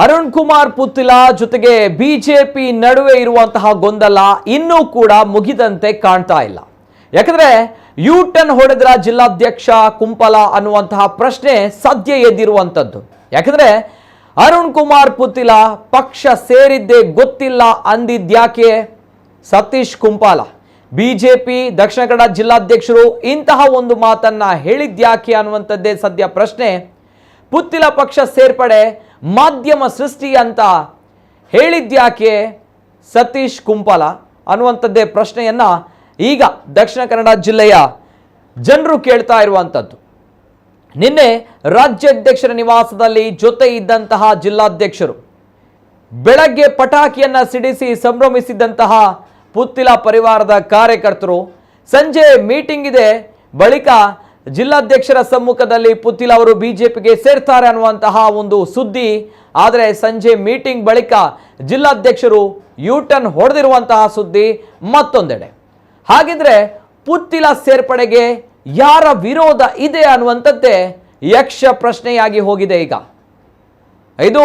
ಅರುಣ್ ಕುಮಾರ್ ಪುತ್ತಿಲ ಜೊತೆಗೆ ಬಿಜೆಪಿ ನಡುವೆ ಇರುವಂತಹ ಗೊಂದಲ ಇನ್ನೂ ಕೂಡ ಮುಗಿದಂತೆ ಕಾಣ್ತಾ ಇಲ್ಲ. ಯಾಕಂದ್ರೆ ಯು ಟರ್ನ್ ಹೊಡೆದ್ರ ಜಿಲ್ಲಾಧ್ಯಕ್ಷ ಕುಂಪಲ ಅನ್ನುವಂತಹ ಪ್ರಶ್ನೆ ಸದ್ಯ ಎದ್ದಿರುವಂಥದ್ದು ಯಾಕಂದ್ರೆ ಅರುಣ್ ಕುಮಾರ್ ಪುತ್ತಿಲ ಪಕ್ಷ ಸೇರಿದ್ದೇ ಗೊತ್ತಿಲ್ಲ ಅಂದಿದ್ಯಾಕೆ ಸತೀಶ್ ಕುಂಪಾಲ. ಬಿಜೆಪಿ, ದಕ್ಷಿಣ ಕನ್ನಡ ಜಿಲ್ಲಾಧ್ಯಕ್ಷರು ಇಂತಹ ಒಂದು ಮಾತನ್ನ ಹೇಳಿದ್ಯಾಕೆ ಅನ್ನುವಂಥದ್ದೇ ಸದ್ಯ ಪ್ರಶ್ನೆ. ಪುತ್ತಿಲ ಪಕ್ಷ ಸೇರ್ಪಡೆ ಮಾಧ್ಯಮ ಸೃಷ್ಟಿ ಅಂತ ಹೇಳಿದ್ಯಾಕೆ ಸತೀಶ್ ಕುಂಪಲ ಅನ್ನುವಂಥದ್ದೇ ಪ್ರಶ್ನೆಯನ್ನ ಈಗ ದಕ್ಷಿಣ ಕನ್ನಡ ಜಿಲ್ಲೆಯ ಜನರು ಕೇಳ್ತಾ ಇರುವಂಥದ್ದು. ನಿನ್ನೆ ರಾಜ್ಯಾಧ್ಯಕ್ಷರ ನಿವಾಸದಲ್ಲಿ ಜೊತೆ ಇದ್ದಂತಹ ಜಿಲ್ಲಾಧ್ಯಕ್ಷರು ಬೆಳಗ್ಗೆ ಪಟಾಕಿಯನ್ನ ಸಿಡಿಸಿ ಸಂಭ್ರಮಿಸಿದ್ದಂತಹ ಪುತ್ತಿಲ ಪರಿವಾರದ ಕಾರ್ಯಕರ್ತರು ಸಂಜೆ ಮೀಟಿಂಗ್ ಇದೆ, ಬಳಿಕ ಜಿಲ್ಲಾಧ್ಯಕ್ಷರ ಸಮ್ಮುಖದಲ್ಲಿ ಪುತ್ತಿಲ ಅವರು ಬಿಜೆಪಿಗೆ ಸೇರ್ತಾರೆ ಅನ್ನುವಂತಹ ಒಂದು ಸುದ್ದಿ. ಆದರೆ ಸಂಜೆ ಮೀಟಿಂಗ್ ಬಳಿಕ ಜಿಲ್ಲಾಧ್ಯಕ್ಷರು ಯೂಟರ್ನ್ ಹೊಡೆದಿರುವಂತಹ ಸುದ್ದಿ ಮತ್ತೊಂದೆಡೆ. ಹಾಗಿದ್ರೆ ಪುತ್ತಿಲ ಸೇರ್ಪಡೆಗೆ ಯಾರ ವಿರೋಧ ಇದೆ ಅನ್ನುವಂಥದ್ದೇ ಯಕ್ಷ ಪ್ರಶ್ನೆಯಾಗಿ ಹೋಗಿದೆ ಈಗ. ಇದು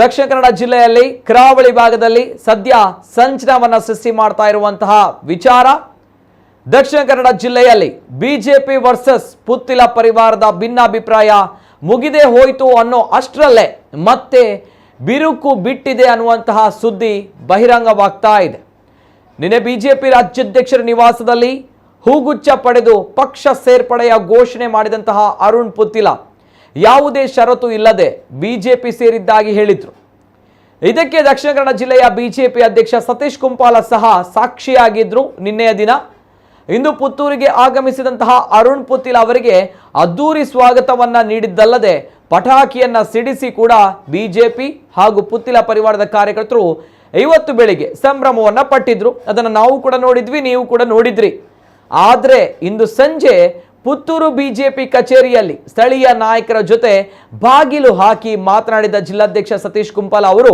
ದಕ್ಷಿಣ ಕನ್ನಡ ಜಿಲ್ಲೆಯಲ್ಲಿ ಕರಾವಳಿ ಭಾಗದಲ್ಲಿ ಸದ್ಯ ಸಂಚನವನ್ನು ಸೃಷ್ಟಿ ಮಾಡ್ತಾ ಇರುವಂತಹ ವಿಚಾರ. ದಕ್ಷಿಣ ಕನ್ನಡ ಜಿಲ್ಲೆಯಲ್ಲಿ ಬಿಜೆಪಿ ವರ್ಸಸ್ ಪುತ್ತಿಲ ಪರಿವಾರದ ಭಿನ್ನಾಭಿಪ್ರಾಯ ಮುಗಿದೇ ಹೋಯಿತು ಅನ್ನೋ ಅಷ್ಟರಲ್ಲೇ ಮತ್ತೆ ಬಿರುಕು ಬಿಟ್ಟಿದೆ ಅನ್ನುವಂತಹ ಸುದ್ದಿ ಬಹಿರಂಗವಾಗ್ತಾ ಇದೆ. ನಿನ್ನೆ ಬಿಜೆಪಿ ರಾಜ್ಯಾಧ್ಯಕ್ಷರ ನಿವಾಸದಲ್ಲಿ ಹೂಗುಚ್ಛ ಪಡೆದು ಪಕ್ಷ ಸೇರ್ಪಡೆಯ ಘೋಷಣೆ ಮಾಡಿದಂತಹ ಅರುಣ್ ಪುತ್ತಿಲ ಯಾವುದೇ ಷರತ್ತು ಇಲ್ಲದೆ ಬಿಜೆಪಿ ಸೇರಿದ್ದಾಗಿ ಹೇಳಿದರು. ಇದಕ್ಕೆ ದಕ್ಷಿಣ ಕನ್ನಡ ಜಿಲ್ಲೆಯ ಬಿಜೆಪಿ ಅಧ್ಯಕ್ಷ ಸತೀಶ್ ಕುಂಪಾಲ ಸಹ ಸಾಕ್ಷಿಯಾಗಿದ್ದರು ನಿನ್ನೆಯ ದಿನ. ಇಂದು ಪುತ್ತೂರಿಗೆ ಆಗಮಿಸಿದಂತಹ ಅರುಣ್ ಪುತಿಲ್ ಅವರಿಗೆ ಅದ್ದೂರಿ ಸ್ವಾಗತವನ್ನ ನೀಡಿದ್ದಲ್ಲದೆ ಪಟಾಕಿಯನ್ನ ಸಿಡಿಸಿ ಕೂಡ ಬಿಜೆಪಿ ಹಾಗೂ ಪುತ್ತಿಲ ಪರಿವಾರದ ಕಾರ್ಯಕರ್ತರು ಇವತ್ತು ಬೆಳಿಗ್ಗೆ ಸಂಭ್ರಮವನ್ನ ಪಟ್ಟಿದ್ರು. ಅದನ್ನು ನಾವು ಕೂಡ ನೋಡಿದ್ವಿ, ನೀವು ಕೂಡ ನೋಡಿದ್ರಿ. ಆದರೆ ಇಂದು ಸಂಜೆ ಪುತ್ತೂರು ಬಿಜೆಪಿ ಕಚೇರಿಯಲ್ಲಿ ಸ್ಥಳೀಯ ನಾಯಕರ ಜೊತೆ ಬಾಗಿಲು ಹಾಕಿ ಮಾತನಾಡಿದ ಜಿಲ್ಲಾಧ್ಯಕ್ಷ ಸತೀಶ್ ಕುಂಪಾಲ ಅವರು,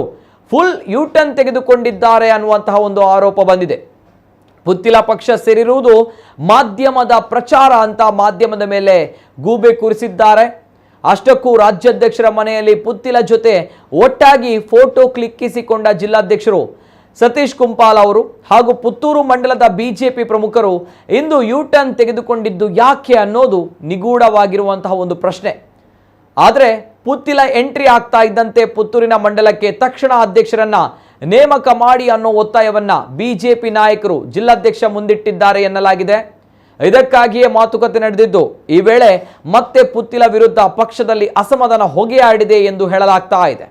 ಫುಲ್ ಯೂಟರ್ನ್ ತೆಗೆದುಕೊಂಡಿದ್ದಾರೆ ಅನ್ನುವಂತಹ ಒಂದು ಆರೋಪ ಬಂದಿದೆ. ಪುತ್ತಿಲ ಪಕ್ಷ ಸೇರಿರುವುದು ಮಾಧ್ಯಮದ ಪ್ರಚಾರ ಅಂತ ಮಾಧ್ಯಮದ ಮೇಲೆ ಗೂಬೆ ಕೂರಿಸಿದ್ದಾರೆ. ಅಷ್ಟಕ್ಕೂ ರಾಜ್ಯಾಧ್ಯಕ್ಷರ ಮನೆಯಲ್ಲಿ ಪುತ್ತಿಲ ಜೊತೆ ಒಟ್ಟಾಗಿ ಫೋಟೋ ಕ್ಲಿಕ್ಕಿಸಿಕೊಂಡ ಜಿಲ್ಲಾಧ್ಯಕ್ಷರು ಸತೀಶ್ ಕುಂಪಾಲ್ ಅವರು ಹಾಗೂ ಪುತ್ತೂರು ಮಂಡಲದ ಬಿಜೆಪಿ ಪ್ರಮುಖರು ಇಂದು ಯು ಟರ್ನ್ ತೆಗೆದುಕೊಂಡಿದ್ದು ಯಾಕೆ ಅನ್ನೋದು ನಿಗೂಢವಾಗಿರುವಂತಹ ಒಂದು ಪ್ರಶ್ನೆ. ಆದರೆ ಪುತ್ತಿಲ ಎಂಟ್ರಿ ಆಗ್ತಾ ಇದ್ದಂತೆ ಪುತ್ತೂರಿನ ಮಂಡಲಕ್ಕೆ ತಕ್ಷಣ ಅಧ್ಯಕ್ಷರನ್ನ ನೇಮಕ ಮಾಡಿ ಅನ್ನೋ ಒತ್ತಾಯವನ್ನ ಬಿಜೆಪಿ ನಾಯಕರು ಜಿಲ್ಲಾಧ್ಯಕ್ಷ ಮುಂದಿಟ್ಟಿದ್ದಾರೆ ಎನ್ನಲಾಗಿದೆ ಇದಕ್ಕಾಗಿಯೇ ಮಾತುಕತೆ ನಡೆದಿದ್ದು ಈ ವೇಳೆ ಮತ್ತೆ ಪುತ್ತಿಲ ವಿರುದ್ಧ ಪಕ್ಷದಲ್ಲಿ ಅಸಮಾಧಾನ ಆಡಿದೆ ಎಂದು ಹೇಳಲಾಗ್ತಾ ಇದೆ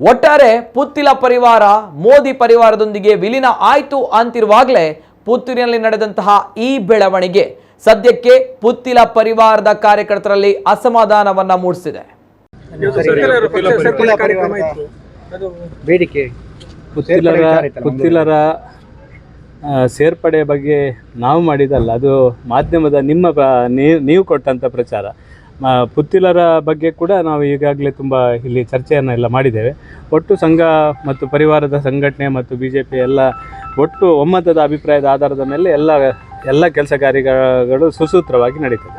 ಒಟ್ಟಾರೆ ಪುತ್ತಿಲ ಪರಿವಾರ ಮೋದಿ ಪರಿವಾರದೊಂದಿಗೆ ವಿಲೀನ ಆಯಿತು ಅಂತಿರುವಾಗಲೇ ಪುತ್ತೂರಿನಲ್ಲಿ ನಡೆದಂತಹ ಈ ಬೆಳವಣಿಗೆ ಸದ್ಯಕ್ಕೆ ಪುತ್ತಿಲ ಪರಿವಾರದ ಕಾರ್ಯಕರ್ತರಲ್ಲಿ ಅಸಮಾಧಾನವನ್ನ ಮೂಡಿಸಿದೆ ಬೇಡಿಕೆ ಪುತ್ತಿಲರ ಪುತ್ತಿಲರ ಸೇರ್ಪಡೆ ಬಗ್ಗೆ ನಾವು ಮಾಡಿದಲ್ಲ ಅದು ಮಾಧ್ಯಮದ ನಿಮ್ಮ ನೀವು ಕೊಟ್ಟಂಥ ಪ್ರಚಾರ. ಪುತ್ತಿಲರ ಬಗ್ಗೆ ಕೂಡ ನಾವು ಈಗಾಗಲೇ ತುಂಬ ಇಲ್ಲಿ ಚರ್ಚೆಯನ್ನು ಎಲ್ಲ ಮಾಡಿದ್ದೇವೆ. ಒಟ್ಟು ಸಂಘ ಮತ್ತು ಪರಿವಾರದ ಸಂಘಟನೆ ಮತ್ತು ಬಿ ಜೆ ಪಿ ಎಲ್ಲ ಒಟ್ಟು ಒಮ್ಮತದ ಅಭಿಪ್ರಾಯದ ಆಧಾರದ ಮೇಲೆ ಎಲ್ಲ ಎಲ್ಲ ಕೆಲಸ ಕಾರ್ಯಗಳು ಸುಸೂತ್ರವಾಗಿ ನಡೀತದೆ.